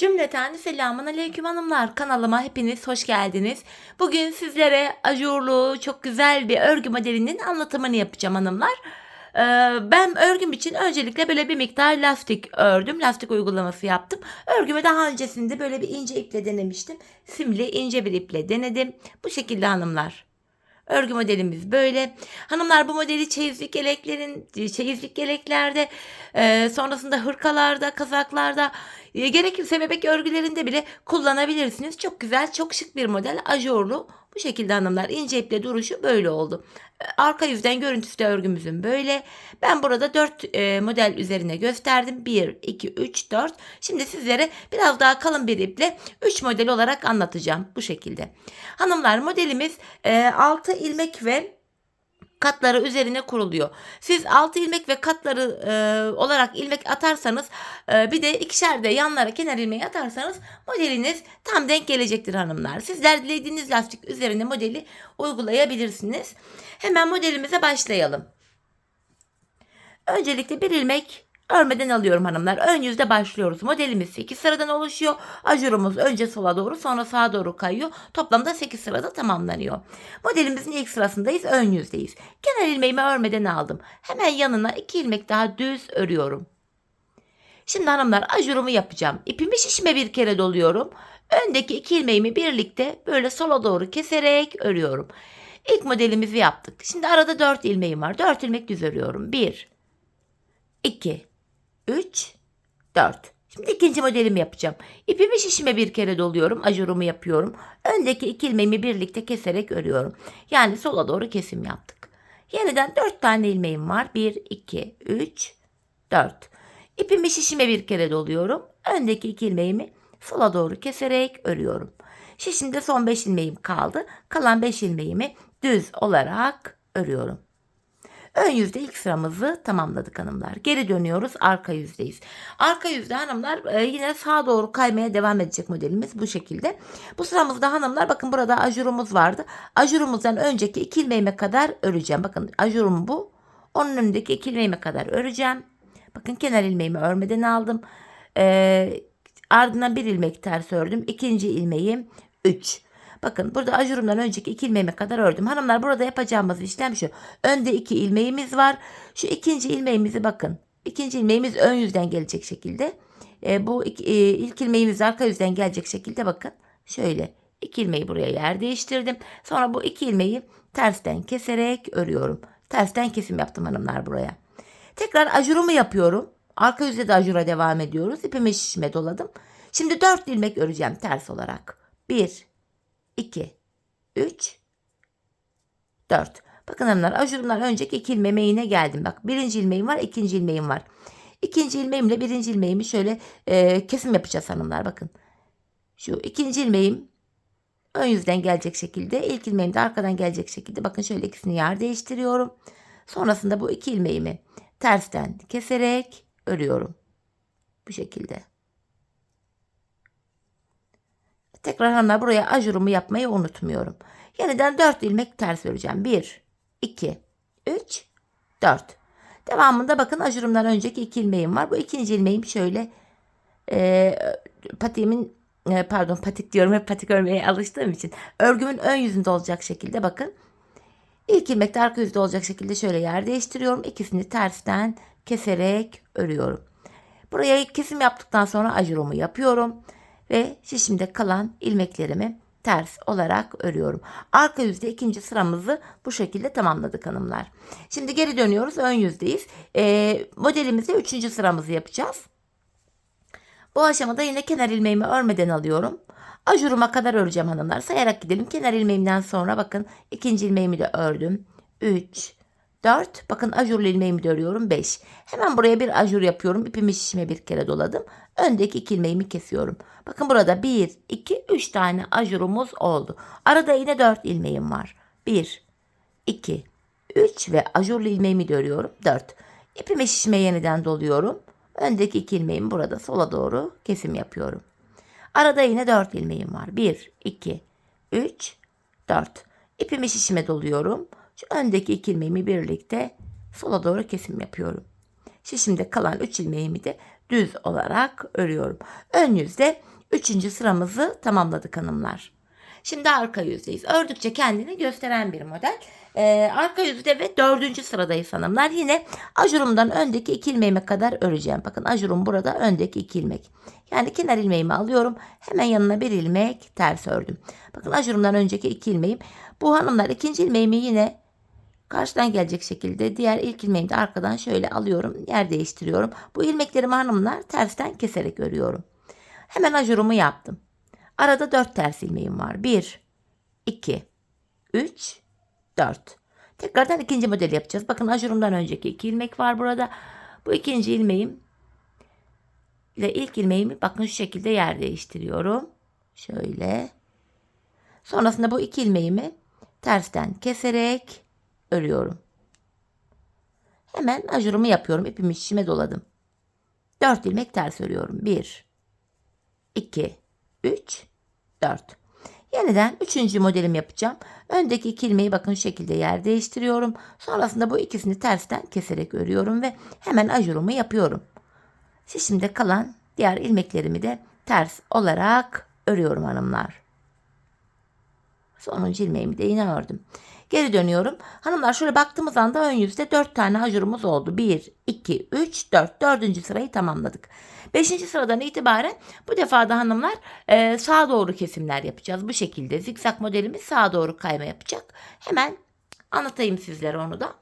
Cümleten selamun aleyküm hanımlar. Kanalıma hepiniz hoş geldiniz. Bugün sizlere ajurlu çok güzel bir örgü modelinin anlatımını yapacağım hanımlar. Ee, Ben örgüm için öncelikle böyle bir miktar lastik ördüm. Lastik uygulaması yaptım. Örgümü daha öncesinde böyle bir ince iple denemiştim. Simli ince bir iple denedim. Bu şekilde hanımlar. Örgü modelimiz böyle. Hanımlar bu modeli çeyizlik yeleklerin, çeyizlik yeleklerde, e, sonrasında hırkalarda, kazaklarda, e, gerekirse bebek örgülerinde bile kullanabilirsiniz. Çok güzel, çok şık bir model. Ajurlu. Bu şekilde hanımlar ince iple duruşu böyle oldu. E, Arka yüzden görüntüsü örgümüzün böyle. Ben burada 4 model üzerine gösterdim. 1, 2, 3, 4. Şimdi sizlere biraz daha kalın bir iple 3 model olarak anlatacağım bu şekilde. Hanımlar modelimiz 6 ilmek ve katları üzerine kuruluyor. Siz 6 ilmek ve katları e, olarak ilmek atarsanız e, bir de ikişer de yanlara kenar ilmeği atarsanız modeliniz tam denk gelecektir hanımlar. Sizler dilediğiniz lastik üzerine modeli uygulayabilirsiniz. Hemen modelimize başlayalım. Öncelikle bir ilmek örmeden alıyorum hanımlar. Ön yüzde başlıyoruz. Modelimiz 8 sıradan oluşuyor. Ajurumuz önce sola doğru sonra sağa doğru kayıyor. Toplamda 8 sırada tamamlanıyor. Modelimizin ilk sırasındayız. Ön yüzdeyiz. Kenar ilmeğimi örmeden aldım. Hemen yanına 2 ilmek daha düz örüyorum. Şimdi hanımlar ajurumu yapacağım. İpimi şişime bir kere doluyorum. Öndeki iki ilmeğimi birlikte böyle sola doğru keserek örüyorum. İlk modelimizi yaptık. Şimdi arada 4 ilmeğim var. 4 ilmek düz örüyorum. 1 2 3 4 Şimdi ikinci modelimi yapacağım. İpimi şişime bir kere doluyorum. Ajurumu yapıyorum. Öndeki iki ilmeğimi birlikte keserek örüyorum. Yani sola doğru kesim yaptık. Yeniden 4 tane ilmeğim var. 1, 2, 3, 4. İpimi şişime bir kere doluyorum. Öndeki iki ilmeğimi sola doğru keserek örüyorum. Şişimde son 5 ilmeğim kaldı. Kalan 5 ilmeğimi düz olarak örüyorum. Ön yüzde ilk sıramızı tamamladık hanımlar. Geri dönüyoruz arka yüzdeyiz. Arka yüzde hanımlar e, yine sağa doğru kaymaya devam edecek modelimiz bu şekilde. Bu sıramızda hanımlar bakın burada ajurumuz vardı. Ajurumuzdan önceki iki ilmeğime kadar öreceğim. Bakın ajurum bu. Onun önündeki iki ilmeğime kadar öreceğim. Bakın kenar ilmeğimi örmeden aldım. E, ardından bir ilmek ters ördüm. İkinci ilmeğim 3. Bakın burada ajurumdan önceki iki ilmeğime kadar ördüm. Hanımlar burada yapacağımız işlem şu. Önde iki ilmeğimiz var. Şu ikinci ilmeğimizi bakın. İkinci ilmeğimiz ön yüzden gelecek şekilde. E, bu iki, e, ilk ilmeğimiz arka yüzden gelecek şekilde bakın. Şöyle iki ilmeği buraya yer değiştirdim. Sonra bu iki ilmeği tersten keserek örüyorum. Tersten kesim yaptım hanımlar buraya. Tekrar ajurumu yapıyorum. Arka yüzde de ajura devam ediyoruz. İpimi şişime doladım. Şimdi dört ilmek öreceğim ters olarak. Bir, 2, 3, 4. Bakın hanımlar ajurumdan önceki iki ilmeğime yine geldim. Bak birinci ilmeğim var ikinci ilmeğim var. İkinci ilmeğimle birinci ilmeğimi şöyle e, kesim yapacağız hanımlar bakın. Şu ikinci ilmeğim ön yüzden gelecek şekilde ilk ilmeğim de arkadan gelecek şekilde bakın şöyle ikisini yer değiştiriyorum. Sonrasında bu iki ilmeğimi tersten keserek örüyorum. Bu şekilde. Tekrar hanımlar buraya ajurumu yapmayı unutmuyorum. Yeniden 4 ilmek ters öreceğim. 1, 2, 3, 4. Devamında bakın ajurumdan önceki 2 ilmeğim var. Bu ikinci ilmeğim şöyle e, patiğimin e, pardon patik diyorum hep patik örmeye alıştığım için örgümün ön yüzünde olacak şekilde bakın. İlk ilmek de arka yüzde olacak şekilde şöyle yer değiştiriyorum. İkisini tersten keserek örüyorum. Buraya kesim yaptıktan sonra ajurumu yapıyorum ve şişimde kalan ilmeklerimi ters olarak örüyorum. Arka yüzde ikinci sıramızı bu şekilde tamamladık hanımlar. Şimdi geri dönüyoruz ön yüzdeyiz. E, modelimize üçüncü sıramızı yapacağız. Bu aşamada yine kenar ilmeğimi örmeden alıyorum. Ajuruma kadar öreceğim hanımlar. Sayarak gidelim. Kenar ilmeğimden sonra bakın ikinci ilmeğimi de ördüm. 3, 4. Bakın ajurlu ilmeğimi de örüyorum. 5. Hemen buraya bir ajur yapıyorum. İpimi şişime bir kere doladım. Öndeki iki ilmeğimi kesiyorum. Bakın burada 1, 2, 3 tane ajurumuz oldu. Arada yine 4 ilmeğim var. 1, 2, 3 ve ajurlu ilmeğimi de örüyorum. 4. İpimi şişime yeniden doluyorum. Öndeki iki ilmeğimi burada sola doğru kesim yapıyorum. Arada yine 4 ilmeğim var. 1, 2, 3, 4. İpimi şişime doluyorum. Şu öndeki iki ilmeğimi birlikte sola doğru kesim yapıyorum. Şişimde kalan 3 ilmeğimi de düz olarak örüyorum. Ön yüzde üçüncü sıramızı tamamladık hanımlar. Şimdi arka yüzdeyiz. Ördükçe kendini gösteren bir model. Ee, arka yüzde ve dördüncü sıradayız hanımlar. Yine ajurumdan öndeki iki ilmeğime kadar öreceğim. Bakın ajurum burada öndeki iki ilmek. Yani kenar ilmeğimi alıyorum. Hemen yanına bir ilmek ters ördüm. Bakın ajurumdan önceki iki ilmeğim. Bu hanımlar ikinci ilmeğimi yine karşıdan gelecek şekilde diğer ilk ilmeğimi de arkadan şöyle alıyorum. Yer değiştiriyorum. Bu ilmeklerimi hanımlar tersten keserek örüyorum. Hemen ajurumu yaptım. Arada 4 ters ilmeğim var. 1, 2, 3, 4. Tekrardan ikinci model yapacağız. Bakın ajurumdan önceki iki ilmek var burada. Bu ikinci ilmeğim ile ilk ilmeğimi bakın şu şekilde yer değiştiriyorum. Şöyle. Sonrasında bu iki ilmeğimi tersten keserek örüyorum. Hemen ajurumu yapıyorum. İpimi şişime doladım. 4 ilmek ters örüyorum. 1 2 3 4 Yeniden üçüncü modelimi yapacağım. Öndeki iki ilmeği bakın şu şekilde yer değiştiriyorum. Sonrasında bu ikisini tersten keserek örüyorum ve hemen ajurumu yapıyorum. Şimdi kalan diğer ilmeklerimi de ters olarak örüyorum hanımlar. Sonuncu ilmeğimi de yine ördüm. Geri dönüyorum. Hanımlar şöyle baktığımız anda ön yüzde 4 tane ajurumuz oldu. 1, 2, 3, 4. Dördüncü sırayı tamamladık. Beşinci sıradan itibaren bu defa da hanımlar e, sağa doğru kesimler yapacağız. Bu şekilde zikzak modelimiz sağa doğru kayma yapacak. Hemen anlatayım sizlere onu da.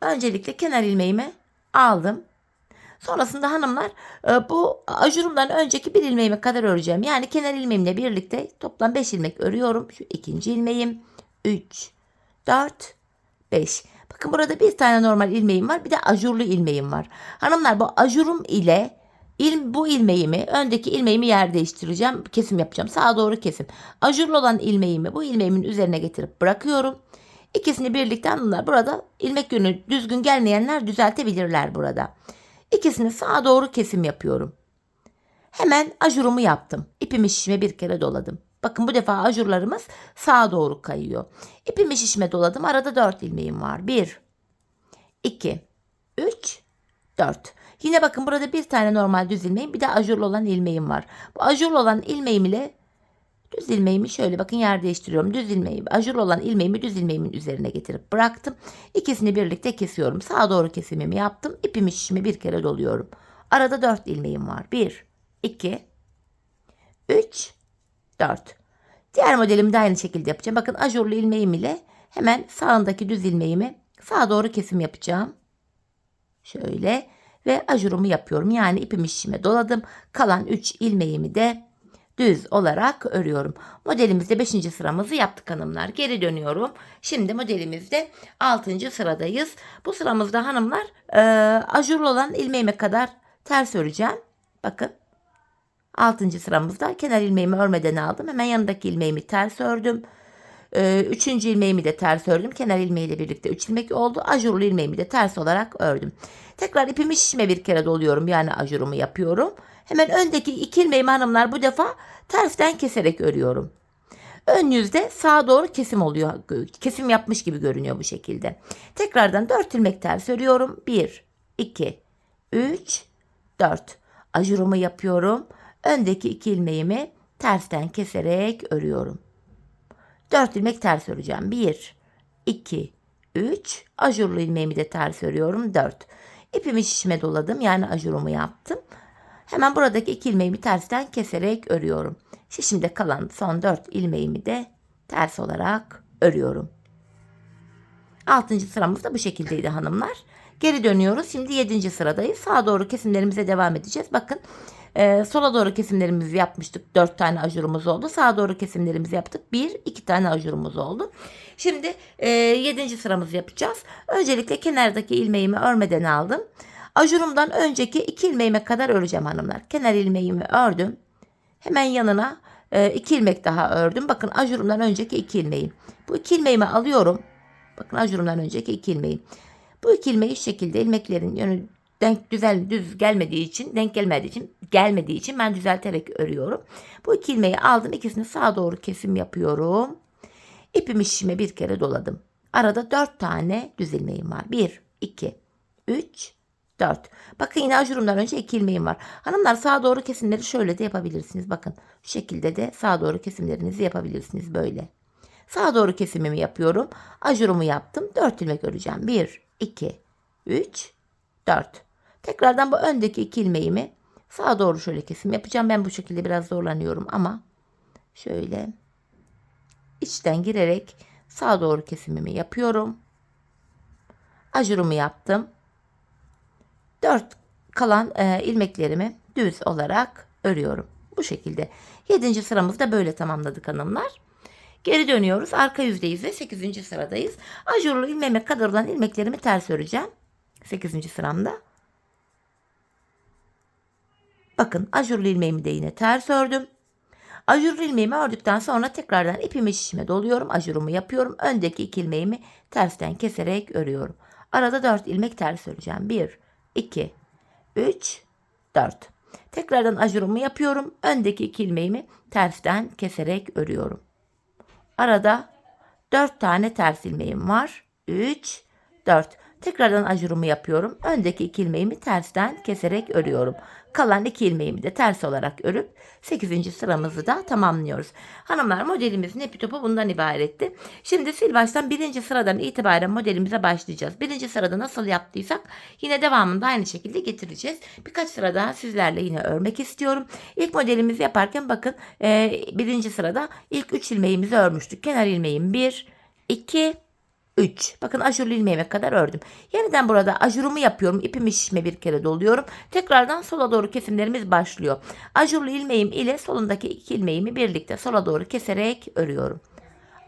Öncelikle kenar ilmeğimi aldım. Sonrasında hanımlar e, bu ajurumdan önceki bir ilmeğime kadar öreceğim. Yani kenar ilmeğimle birlikte toplam 5 ilmek örüyorum. Şu ikinci ilmeğim 3, 4, 5. Bakın burada bir tane normal ilmeğim var. Bir de ajurlu ilmeğim var. Hanımlar bu ajurum ile il, bu ilmeğimi öndeki ilmeğimi yer değiştireceğim. Kesim yapacağım. Sağa doğru kesim. Ajurlu olan ilmeğimi bu ilmeğimin üzerine getirip bırakıyorum. İkisini birlikte hanımlar burada ilmek yönü düzgün gelmeyenler düzeltebilirler burada. İkisini sağa doğru kesim yapıyorum. Hemen ajurumu yaptım. İpimi şişime bir kere doladım. Bakın bu defa ajurlarımız sağa doğru kayıyor. İpimi şişime doladım. Arada 4 ilmeğim var. 1, 2, 3, 4. Yine bakın burada bir tane normal düz ilmeğim bir de ajurlu olan ilmeğim var. Bu ajurlu olan ilmeğim ile düz ilmeğimi şöyle bakın yer değiştiriyorum. Düz ilmeği, ajurlu olan ilmeğimi düz ilmeğimin üzerine getirip bıraktım. İkisini birlikte kesiyorum. Sağa doğru kesimimi yaptım. İpimi şişime bir kere doluyorum. Arada 4 ilmeğim var. 1, 2, 3, 4. Diğer modelimi de aynı şekilde yapacağım. Bakın ajurlu ilmeğim ile hemen sağındaki düz ilmeğimi sağa doğru kesim yapacağım. Şöyle ve ajurumu yapıyorum. Yani ipimi şişime doladım. Kalan 3 ilmeğimi de düz olarak örüyorum. Modelimizde 5. sıramızı yaptık hanımlar. Geri dönüyorum. Şimdi modelimizde 6. sıradayız. Bu sıramızda hanımlar e, ajurlu olan ilmeğime kadar ters öreceğim. Bakın 6. sıramızda kenar ilmeğimi örmeden aldım. Hemen yanındaki ilmeğimi ters ördüm. Ee, üçüncü ilmeğimi de ters ördüm. Kenar ilmeğiyle birlikte 3 ilmek oldu. Ajurlu ilmeğimi de ters olarak ördüm. Tekrar ipimi şişme bir kere doluyorum. Yani ajurumu yapıyorum. Hemen öndeki iki ilmeğimi hanımlar bu defa tersten keserek örüyorum. Ön yüzde sağa doğru kesim oluyor. Kesim yapmış gibi görünüyor bu şekilde. Tekrardan 4 ilmek ters örüyorum. 1, 2, 3, 4. Ajurumu yapıyorum. Öndeki iki ilmeğimi tersten keserek örüyorum. 4 ilmek ters öreceğim. 1, 2, 3. Ajurlu ilmeğimi de ters örüyorum. 4. İpimi şişime doladım. Yani ajurumu yaptım. Hemen buradaki iki ilmeğimi tersten keserek örüyorum. Şişimde kalan son 4 ilmeğimi de ters olarak örüyorum. 6. sıramız da bu şekildeydi hanımlar. Geri dönüyoruz. Şimdi 7. sıradayız. Sağa doğru kesimlerimize devam edeceğiz. Bakın ee, sola doğru kesimlerimizi yapmıştık. 4 tane ajurumuz oldu. Sağa doğru kesimlerimizi yaptık. 1, 2 tane ajurumuz oldu. Şimdi e, 7. sıramızı yapacağız. Öncelikle kenardaki ilmeğimi örmeden aldım. Ajurumdan önceki 2 ilmeğime kadar öreceğim hanımlar. Kenar ilmeğimi ördüm. Hemen yanına 2 e, ilmek daha ördüm. Bakın ajurumdan önceki 2 ilmeğim. Bu 2 ilmeğimi alıyorum. Bakın ajurumdan önceki 2 ilmeğim. Bu iki ilmeği şu şekilde ilmeklerin yönü denk güzel düz gelmediği için denk gelmediği için gelmediği için ben düzelterek örüyorum. Bu iki ilmeği aldım ikisini sağa doğru kesim yapıyorum. İpimi şişime bir kere doladım. Arada dört tane düz ilmeğim var. Bir, iki, üç, 4. Bakın yine ajurumdan önce 2 ilmeğim var. Hanımlar sağa doğru kesimleri şöyle de yapabilirsiniz. Bakın şu şekilde de sağa doğru kesimlerinizi yapabilirsiniz böyle. Sağa doğru kesimimi yapıyorum. Ajurumu yaptım. 4 ilmek öreceğim. 1, 2, 3, 4. Tekrardan bu öndeki 2 ilmeğimi sağa doğru şöyle kesim yapacağım. Ben bu şekilde biraz zorlanıyorum ama şöyle içten girerek sağa doğru kesimimi yapıyorum. Ajurumu yaptım. 4 kalan e, ilmeklerimi düz olarak örüyorum. Bu şekilde. 7. sıramızda böyle tamamladık hanımlar. Geri dönüyoruz. Arka yüzdeyiz ve 8. sıradayız. Ajurlu ilmeğime kadar olan ilmeklerimi ters öreceğim. 8. sıramda. Bakın ajurlu ilmeğimi de yine ters ördüm. Ajurlu ilmeğimi ördükten sonra tekrardan ipimi şişime doluyorum. Ajurumu yapıyorum. Öndeki iki ilmeğimi tersten keserek örüyorum. Arada 4 ilmek ters öreceğim. 1, 2, 3, 4. Tekrardan ajurumu yapıyorum. Öndeki iki ilmeğimi tersten keserek örüyorum. Arada 4 tane ters ilmeğim var. 3, 4. Tekrardan ajurumu yapıyorum. Öndeki iki ilmeğimi tersten keserek örüyorum. Kalan iki ilmeğimi de ters olarak örüp 8. sıramızı da tamamlıyoruz. Hanımlar modelimizin ipi topu bundan ibaretti. Şimdi sil baştan birinci sıradan itibaren modelimize başlayacağız. Birinci sırada nasıl yaptıysak yine devamında aynı şekilde getireceğiz. Birkaç sıra daha sizlerle yine örmek istiyorum. İlk modelimizi yaparken bakın e, birinci sırada ilk 3 ilmeğimizi örmüştük. Kenar ilmeğim 1, 2, 3. Bakın ajurlu ilmeğime kadar ördüm. Yeniden burada ajurumu yapıyorum. İpimi şişme bir kere doluyorum. Tekrardan sola doğru kesimlerimiz başlıyor. Ajurlu ilmeğim ile solundaki iki ilmeğimi birlikte sola doğru keserek örüyorum.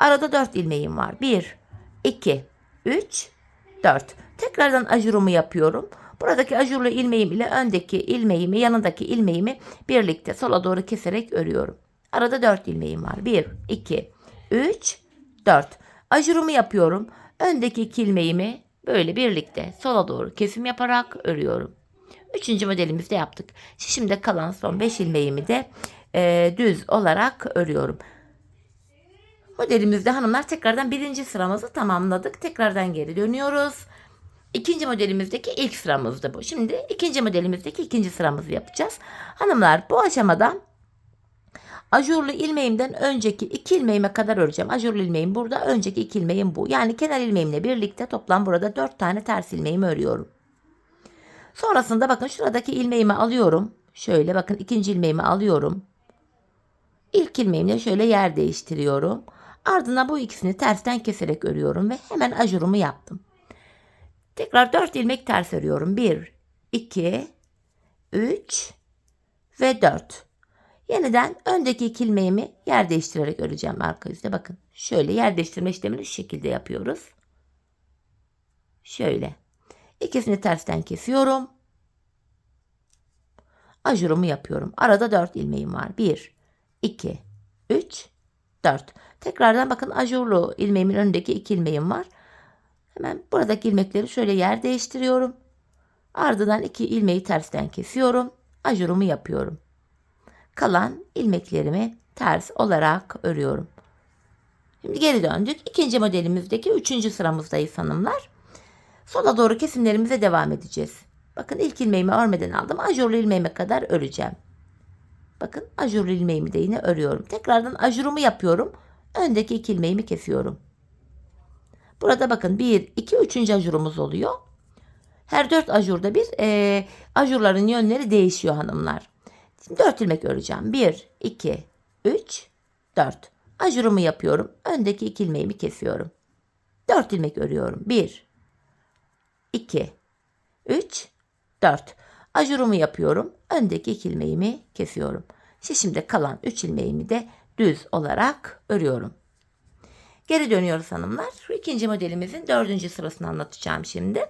Arada 4 ilmeğim var. 1, 2, 3, 4. Tekrardan ajurumu yapıyorum. Buradaki ajurlu ilmeğim ile öndeki ilmeğimi, yanındaki ilmeğimi birlikte sola doğru keserek örüyorum. Arada 4 ilmeğim var. 1, 2, 3, 4. Ajurumu yapıyorum. Öndeki iki ilmeğimi böyle birlikte sola doğru kesim yaparak örüyorum. Üçüncü modelimizde yaptık. Şimdi kalan son 5 ilmeğimi de e, düz olarak örüyorum. Modelimizde hanımlar tekrardan birinci sıramızı tamamladık. Tekrardan geri dönüyoruz. İkinci modelimizdeki ilk sıramızdı bu. Şimdi ikinci modelimizdeki ikinci sıramızı yapacağız. Hanımlar bu aşamada Ajurlu ilmeğimden önceki iki ilmeğime kadar öreceğim. Ajurlu ilmeğim burada. Önceki iki ilmeğim bu. Yani kenar ilmeğimle birlikte toplam burada dört tane ters ilmeğimi örüyorum. Sonrasında bakın şuradaki ilmeğimi alıyorum. Şöyle bakın ikinci ilmeğimi alıyorum. İlk ilmeğimle şöyle yer değiştiriyorum. Ardından bu ikisini tersten keserek örüyorum ve hemen ajurumu yaptım. Tekrar 4 ilmek ters örüyorum. 1, 2, 3 ve 4. Yeniden öndeki ilmeğimi yer değiştirerek öreceğim arka yüzde. Bakın şöyle yer değiştirme işlemini şu şekilde yapıyoruz. Şöyle. İkisini tersten kesiyorum. Ajurumu yapıyorum. Arada 4 ilmeğim var. 1, 2, 3, 4. Tekrardan bakın ajurlu ilmeğimin önündeki iki ilmeğim var. Hemen buradaki ilmekleri şöyle yer değiştiriyorum. Ardından iki ilmeği tersten kesiyorum. Ajurumu yapıyorum kalan ilmeklerimi ters olarak örüyorum. Şimdi geri döndük. İkinci modelimizdeki üçüncü sıramızdayız hanımlar. Sola doğru kesimlerimize devam edeceğiz. Bakın ilk ilmeğimi örmeden aldım. Ajurlu ilmeğime kadar öreceğim. Bakın ajurlu ilmeğimi de yine örüyorum. Tekrardan ajurumu yapıyorum. Öndeki iki ilmeğimi kesiyorum. Burada bakın 1, 2, 3. ajurumuz oluyor. Her 4 ajurda bir e, ajurların yönleri değişiyor hanımlar. Şimdi 4 ilmek öreceğim. 1, 2, 3, 4. Ajurumu yapıyorum. Öndeki iki ilmeğimi kesiyorum. 4 ilmek örüyorum. 1, 2, 3, 4. Ajurumu yapıyorum. Öndeki iki ilmeğimi kesiyorum. Şimdi kalan 3 ilmeğimi de düz olarak örüyorum. Geri dönüyoruz hanımlar. İkinci modelimizin dördüncü sırasını anlatacağım şimdi.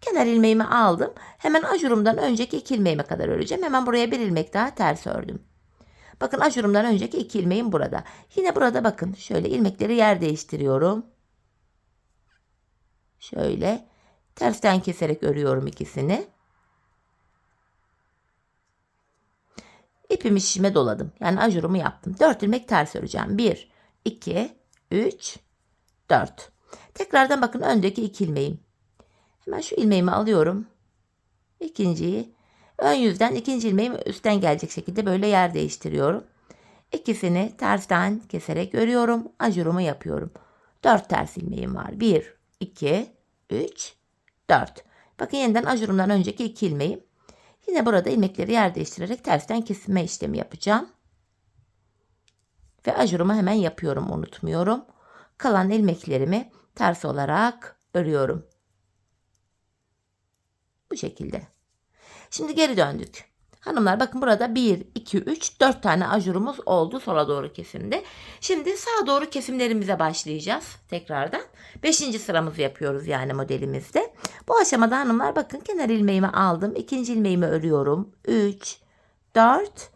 Kenar ilmeğimi aldım. Hemen ajurumdan önceki iki ilmeğime kadar öreceğim. Hemen buraya bir ilmek daha ters ördüm. Bakın ajurumdan önceki iki ilmeğim burada. Yine burada bakın şöyle ilmekleri yer değiştiriyorum. Şöyle tersten keserek örüyorum ikisini. İpimi şişime doladım. Yani ajurumu yaptım. 4 ilmek ters öreceğim. 1, 2, 3, 4. Tekrardan bakın öndeki iki ilmeğim. Hemen şu ilmeğimi alıyorum. ikinciyi ön yüzden ikinci ilmeğim üstten gelecek şekilde böyle yer değiştiriyorum. İkisini tersten keserek örüyorum. Ajurumu yapıyorum. 4 ters ilmeğim var. 1, 2, 3, 4. Bakın yeniden ajurumdan önceki 2 ilmeğim. Yine burada ilmekleri yer değiştirerek tersten kesme işlemi yapacağım. Ve ajurumu hemen yapıyorum unutmuyorum. Kalan ilmeklerimi ters olarak örüyorum. Bu şekilde. Şimdi geri döndük. Hanımlar bakın burada 1, 2, 3, 4 tane ajurumuz oldu sola doğru kesimde. Şimdi sağa doğru kesimlerimize başlayacağız tekrardan. 5. sıramızı yapıyoruz yani modelimizde. Bu aşamada hanımlar bakın kenar ilmeğimi aldım. ikinci ilmeğimi örüyorum. 3, 4,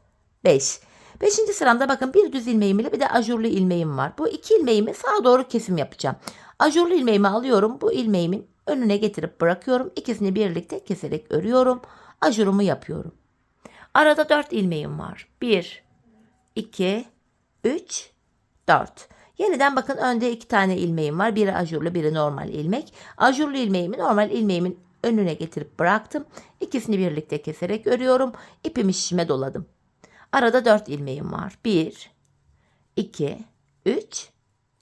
5. Beşinci sıramda bakın bir düz ilmeğim ile bir de ajurlu ilmeğim var. Bu iki ilmeğimi sağa doğru kesim yapacağım. Ajurlu ilmeğimi alıyorum. Bu ilmeğimin önüne getirip bırakıyorum. İkisini birlikte keserek örüyorum. Ajurumu yapıyorum. Arada 4 ilmeğim var. 1, 2, 3, 4. Yeniden bakın önde 2 tane ilmeğim var. Biri ajurlu, biri normal ilmek. Ajurlu ilmeğimi normal ilmeğimin önüne getirip bıraktım. İkisini birlikte keserek örüyorum. İpimi şişime doladım. Arada 4 ilmeğim var. 1, 2, 3,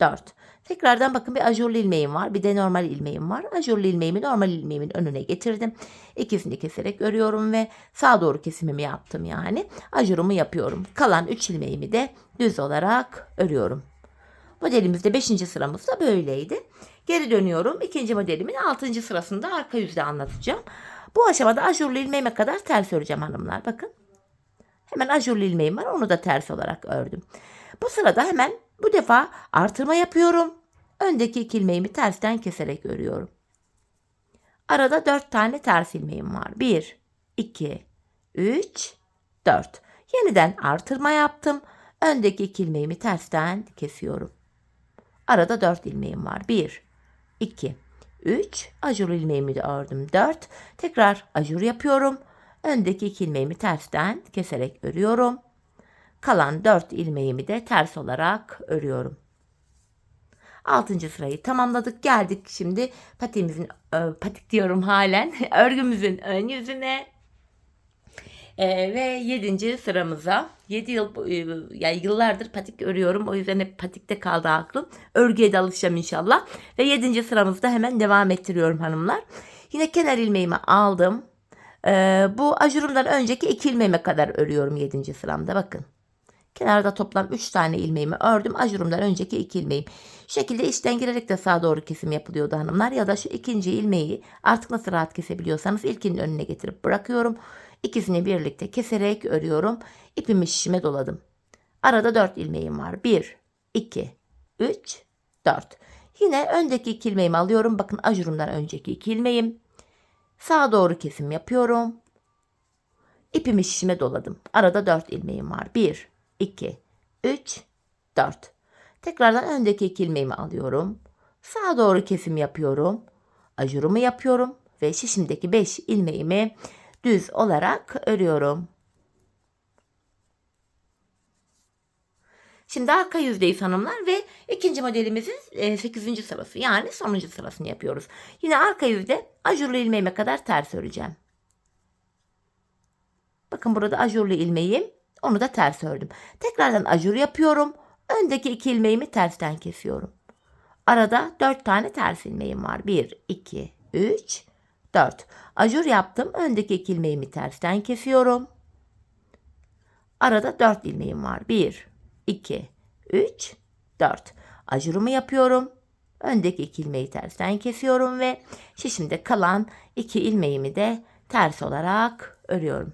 4. Tekrardan bakın bir ajurlu ilmeğim var. Bir de normal ilmeğim var. Ajurlu ilmeğimi normal ilmeğimin önüne getirdim. İkisini keserek örüyorum ve sağa doğru kesimimi yaptım yani. Ajurumu yapıyorum. Kalan 3 ilmeğimi de düz olarak örüyorum. Modelimizde 5. sıramızda böyleydi. Geri dönüyorum. İkinci modelimin 6. sırasında arka yüzde anlatacağım. Bu aşamada ajurlu ilmeğime kadar ters öreceğim hanımlar. Bakın. Hemen ajurlu ilmeğim var. Onu da ters olarak ördüm. Bu sırada hemen bu defa artırma yapıyorum. Öndeki iki ilmeğimi tersten keserek örüyorum. Arada 4 tane ters ilmeğim var. 1, 2, 3, 4. Yeniden artırma yaptım. Öndeki iki ilmeğimi tersten kesiyorum. Arada 4 ilmeğim var. 1, 2, 3. Ajur ilmeğimi de ördüm. 4. Tekrar ajur yapıyorum. Öndeki iki ilmeğimi tersten keserek örüyorum. Kalan 4 ilmeğimi de ters olarak örüyorum. 6. sırayı tamamladık. Geldik şimdi patiğimizin ö, patik diyorum halen örgümüzün ön yüzüne. Ee, ve 7. sıramıza 7 yıl e, yani yıllardır patik örüyorum. O yüzden hep patikte kaldı aklım. Örgüye de alışacağım inşallah. Ve 7. sıramızda hemen devam ettiriyorum hanımlar. Yine kenar ilmeğimi aldım. Ee, bu ajurumdan önceki iki ilmeğime kadar örüyorum 7. sıramda bakın. Kenarda toplam 3 tane ilmeğimi ördüm. Ajurumdan önceki 2 ilmeğim. Şu şekilde içten girerek de sağa doğru kesim yapılıyordu hanımlar. Ya da şu ikinci ilmeği artık nasıl rahat kesebiliyorsanız ilkinin önüne getirip bırakıyorum. İkisini birlikte keserek örüyorum. İpimi şişime doladım. Arada 4 ilmeğim var. 1, 2, 3, 4. Yine öndeki 2 ilmeğimi alıyorum. Bakın ajurumdan önceki 2 ilmeğim. Sağa doğru kesim yapıyorum. İpimi şişime doladım. Arada 4 ilmeğim var. 1, 2, 3, 4. Tekrardan öndeki iki ilmeğimi alıyorum. Sağa doğru kesim yapıyorum. Ajurumu yapıyorum ve şişimdeki 5 ilmeğimi düz olarak örüyorum. Şimdi arka yüzdeyiz hanımlar ve ikinci modelimizin 8. sırası yani sonuncu sırasını yapıyoruz. Yine arka yüzde ajurlu ilmeğime kadar ters öreceğim. Bakın burada ajurlu ilmeğim onu da ters ördüm. Tekrardan ajur yapıyorum. Öndeki iki ilmeğimi tersten kesiyorum. Arada dört tane ters ilmeğim var. Bir, iki, üç, dört. Ajur yaptım. Öndeki iki ilmeğimi tersten kesiyorum. Arada dört ilmeğim var. Bir, iki, üç, dört. Ajurumu yapıyorum. Öndeki iki ilmeği tersten kesiyorum ve şişimde kalan iki ilmeğimi de ters olarak örüyorum.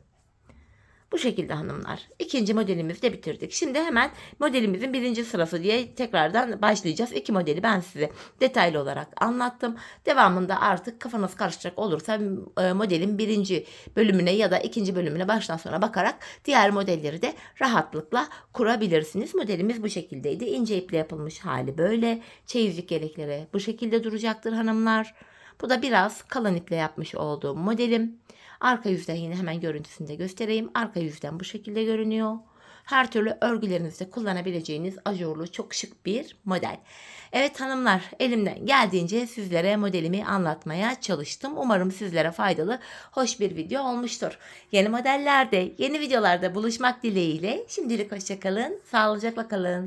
Bu şekilde hanımlar. İkinci modelimizi de bitirdik. Şimdi hemen modelimizin birinci sırası diye tekrardan başlayacağız. İki modeli ben size detaylı olarak anlattım. Devamında artık kafanız karışacak olursa e, modelin birinci bölümüne ya da ikinci bölümüne baştan sona bakarak diğer modelleri de rahatlıkla kurabilirsiniz. Modelimiz bu şekildeydi. İnce iple yapılmış hali böyle. Çeyizlik yelekleri bu şekilde duracaktır hanımlar. Bu da biraz kalın iple yapmış olduğum modelim. Arka yüzden yine hemen görüntüsünde göstereyim. Arka yüzden bu şekilde görünüyor. Her türlü örgülerinizde kullanabileceğiniz ajurlu çok şık bir model. Evet hanımlar elimden geldiğince sizlere modelimi anlatmaya çalıştım. Umarım sizlere faydalı, hoş bir video olmuştur. Yeni modellerde, yeni videolarda buluşmak dileğiyle şimdilik hoşçakalın, sağlıcakla kalın.